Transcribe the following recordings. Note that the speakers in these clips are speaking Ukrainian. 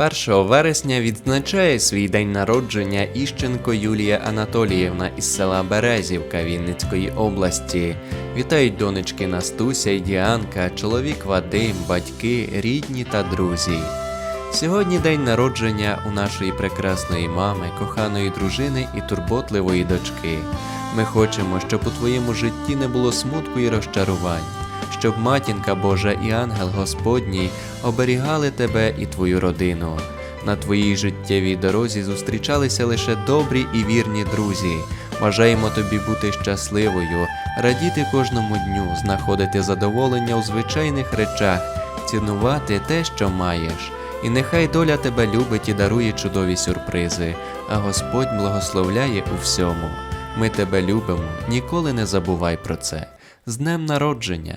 1 вересня відзначає свій день народження Іщенко Юлія Анатоліївна із села Березівка Вінницької області. Вітають донечки Настуся і Діанка, чоловік Вадим, батьки, рідні та друзі. Сьогодні день народження у нашої прекрасної мами, коханої дружини і турботливої дочки. Ми хочемо, щоб у твоєму житті не було смутку і розчарувань, щоб матінка Божа і ангел Господній оберігали тебе і твою родину. На твоїй життєвій дорозі зустрічалися лише добрі і вірні друзі. Бажаємо тобі бути щасливою, радіти кожному дню, знаходити задоволення у звичайних речах, цінувати те, що маєш. І нехай доля тебе любить і дарує чудові сюрпризи, а Господь благословляє у всьому. Ми тебе любимо, ніколи не забувай про це. З днем народження!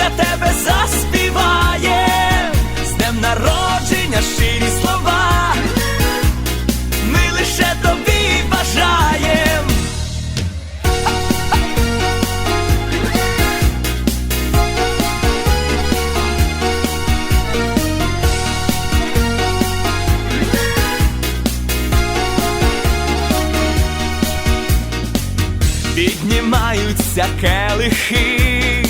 Для тебе заспіваєм, з днем народження щирі слова. Ми лише тобі бажаєм. Піднімаються келихи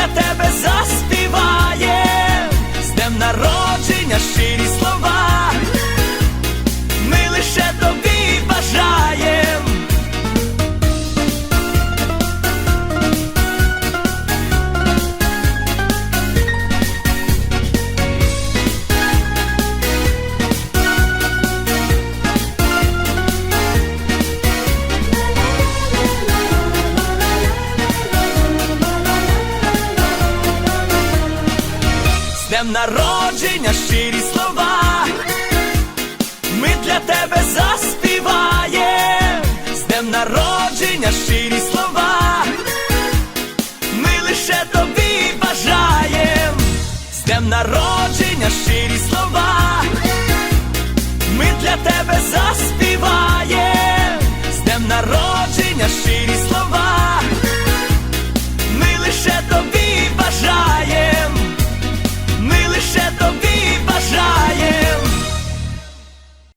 для тебе заспіває з днем народження щирі днем народження щирі слова. Ми для тебе заспіваєм, з днем народження щирі слова. Ми лише тобі бажаєм, з днем народження щирі слова. Ми для тебе заспіваєм, з днем народження щирі